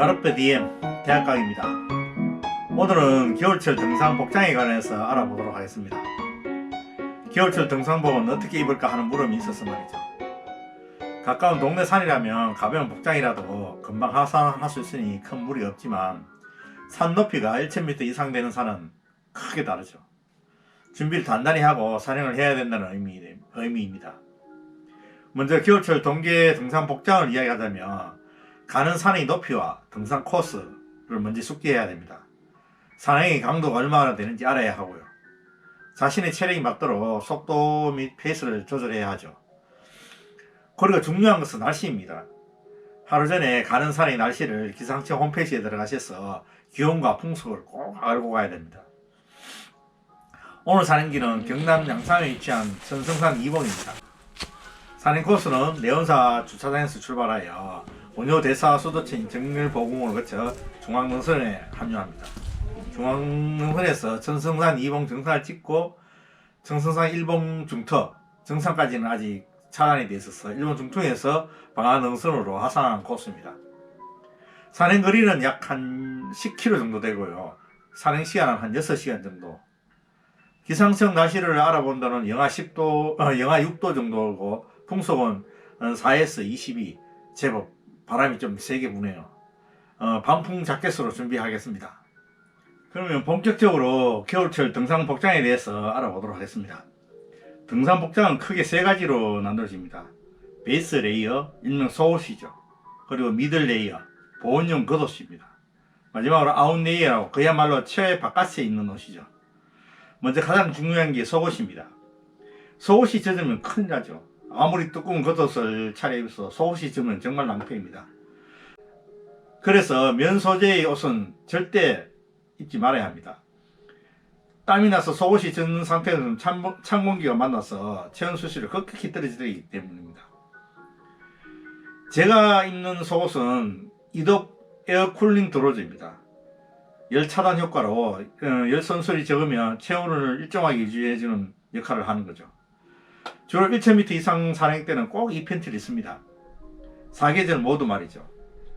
가르페 디엠 대학강입니다. 오늘은 겨울철 등산 복장에 관해서 알아보도록 하겠습니다. 겨울철 등산복은 어떻게 입을까 하는 물음이 있어서 말이죠. 가까운 동네 산이라면 가벼운 복장이라도 금방 하산할 수 있으니 큰 무리 없지만 산 높이가 1,000m 이상 되는 산은 크게 다르죠. 준비를 단단히 하고 산행을 해야 된다는 의미, 의미입니다. 먼저 겨울철 동계 등산 복장을 이야기하자면 가는 산의 높이와 등산 코스를 먼저 숙지해야 됩니다. 산행의 강도가 얼마나 되는지 알아야 하고요. 자신의 체력이 맞도록 속도 및 페이스를 조절해야 하죠. 그리고 중요한 것은 날씨입니다. 하루 전에 가는 산의 날씨를 기상청 홈페이지에 들어가셔서 기온과 풍속을 꼭 알고 가야 됩니다. 오늘 산행길은 경남 양산에 위치한 천성산 2봉입니다. 산행 코스는 내원사 주차장에서 출발하여 원효 대사 수도체인 정밀보궁을 거쳐 중앙능선에 합류합니다. 중앙능선에서 천성산 2봉 정상을 찍고 청성산 1봉 중터 정상까지는 아직 차단이 되어 있어서 1봉 중통에서 방안능선으로 하산하는 코스입니다. 산행 거리는 약 한 10km 정도 되고요. 산행 시간은 한 6시간 정도. 기상청 날씨를 알아본다는 영하 10도, 어, 영하 6도 정도고 풍속은 4에서 22 제법 바람이 좀 세게 부네요. 어, 방풍 자켓으로 준비하겠습니다. 그러면 본격적으로 겨울철 등산 복장에 대해서 알아보도록 하겠습니다. 등산 복장은 크게 세 가지로 나눠집니다. 베이스 레이어, 일명 소옷이죠. 그리고 미들 레이어, 보온용 겉옷입니다. 마지막으로 아웃 레이어라고 그야말로 최 바깥에 입는 옷이죠. 먼저 가장 중요한 게 속옷입니다. 속옷이 젖으면 큰일 나죠. 아무리 두꺼운 겉옷을 차려입어서 속옷이 젖으면 정말 낭패입니다. 그래서 면 소재의 옷은 절대 입지 말아야 합니다. 땀이 나서 속옷이 젖는 상태에서는 찬, 찬 공기가 만나서 체온 수치를 급격히 떨어지기 때문입니다. 제가 입는 속옷은 이덕 에어쿨링 드로즈입니다. 열 차단 효과로 어, 열 선술이 적으면 체온을 일정하게 유지해주는 역할을 하는 거죠. 주로 1,000m 이상 산행 때는 꼭 이 팬티를 입습니다. 사계절 모두 말이죠.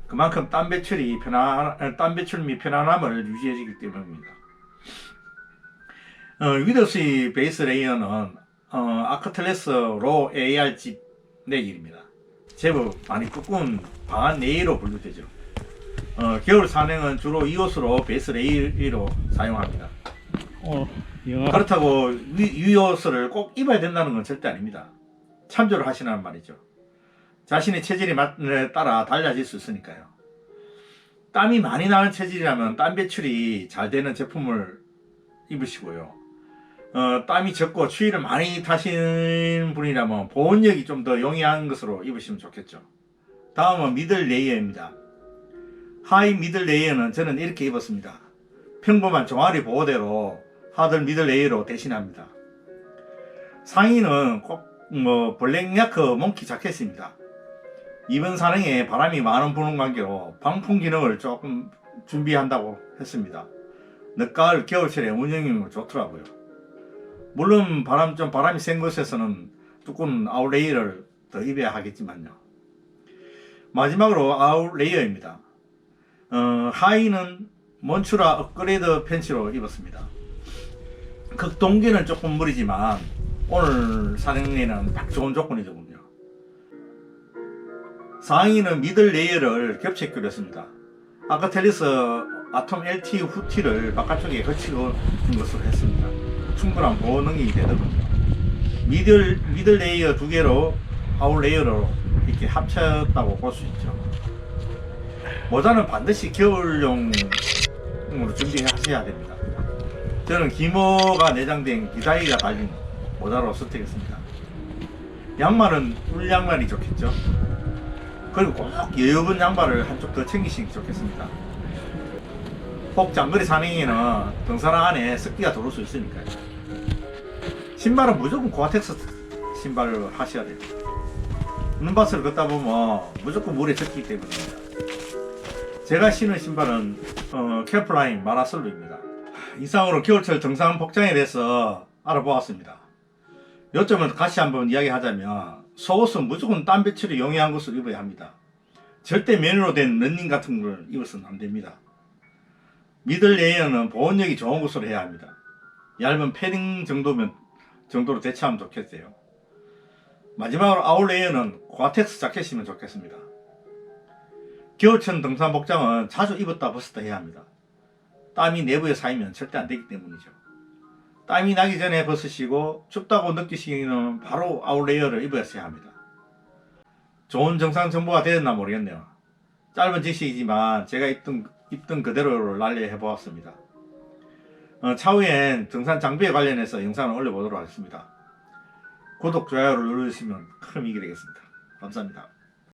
그만큼 땀 배출이 편안, 어, 땀 배출 및 편안함을 유지해주기 때문입니다. 어, 위더스의 베이스 레이어는 어, 아크틀레스 로 AR 집 내길입니다. 제법 많이 두꺼운 방한 네이로 분류되죠. 어, 겨울 산행은 주로 이 옷으로 베이스 레이로 사용합니다. 어, 그렇다고 옷을 꼭 입어야 된다는 건 절대 아닙니다. 참조를 하시라는 말이죠. 자신의 체질에 따라 달라질 수 있으니까요. 땀이 많이 나는 체질이라면 땀 배출이 잘 되는 제품을 입으시고요. 어, 땀이 적고 추위를 많이 타신 분이라면 보온력이 좀 더 용이한 것으로 입으시면 좋겠죠. 다음은 미들 레이어입니다. 하이 미들 레이어는 저는 이렇게 입었습니다. 평범한 종아리 보호대로 하들 미들 레이어로 대신합니다. 상의는 꼭뭐 블랙 야크 몽키 자켓입니다. 이번 산행에 바람이 많은 부는 관계로 방풍 기능을 조금 준비한다고 했습니다. 늦가을 겨울철에 운영이 좋더라고요. 물론 바람 좀 바람이 센 곳에서는 두꺼운 아웃레이어를 더 입어야 하겠지만요. 마지막으로 아웃레이어입니다. 어, 하의는 몬추라 업그레이드 팬츠로 입었습니다. 극동기는 조금 무리지만 오늘 산행에는 딱 좋은 조건이더군요. 상의는 미들 레이어를 겹치기로 했습니다. 아크텔리스 아톰 LT 후티를 바깥쪽에 거치고 준 것으로 했습니다. 충분한 보호 능력이 되더군요. 미들, 미들 레이어 두 개로 아웃 레이어로 이렇게 합쳤다고 볼 수 있죠. 모자는 반드시 겨울용으로 준비하셔야 됩니다. 저는 기모가 내장된 기다리가 달린 모자로 선택했습니다. 양말은 울 양말이 좋겠죠. 그리고 꼭 여유분 양말을 한쪽 더 챙기시기 좋겠습니다. 혹 장거리 산행에는 등산화 안에 습기가 들어올 수 있으니까요. 신발은 무조건 고아텍스 신발을 하셔야 돼요. 눈밭을 걷다 보면 무조건 물에 젖기 때문입니다. 제가 신은 신발은 어, 캠플라인 마라솔루입니다. 이상으로 겨울철 등산 복장에 대해서 알아보았습니다. 요점을 다시 한번 이야기하자면 속옷은 무조건 땀 배출이 용이한 것을 입어야 합니다. 절대 면으로 된 런닝 같은 걸 입어서는 안 됩니다. 미들 레이어는 보온력이 좋은 것으로 해야 합니다. 얇은 패딩 정도면 정도로 대체하면 좋겠어요. 마지막으로 아웃 레이어는 고아텍스 자켓이면 좋겠습니다. 겨울철 등산 복장은 자주 입었다 벗었다 해야 합니다. 땀이 내부에 쌓이면 절대 안 되기 때문이죠. 땀이 나기 전에 벗으시고 춥다고 느끼시기는 바로 아웃레이어를 입으셔야 합니다. 좋은 정상 정보가 되었나 모르겠네요. 짧은 지식이지만 제가 입던, 입던 그대로 날려 해 보았습니다. 어, 차후엔 등산 장비에 관련해서 영상을 올려보도록 하겠습니다. 구독, 좋아요를 눌러주시면 큰 힘이 되겠습니다. 감사합니다.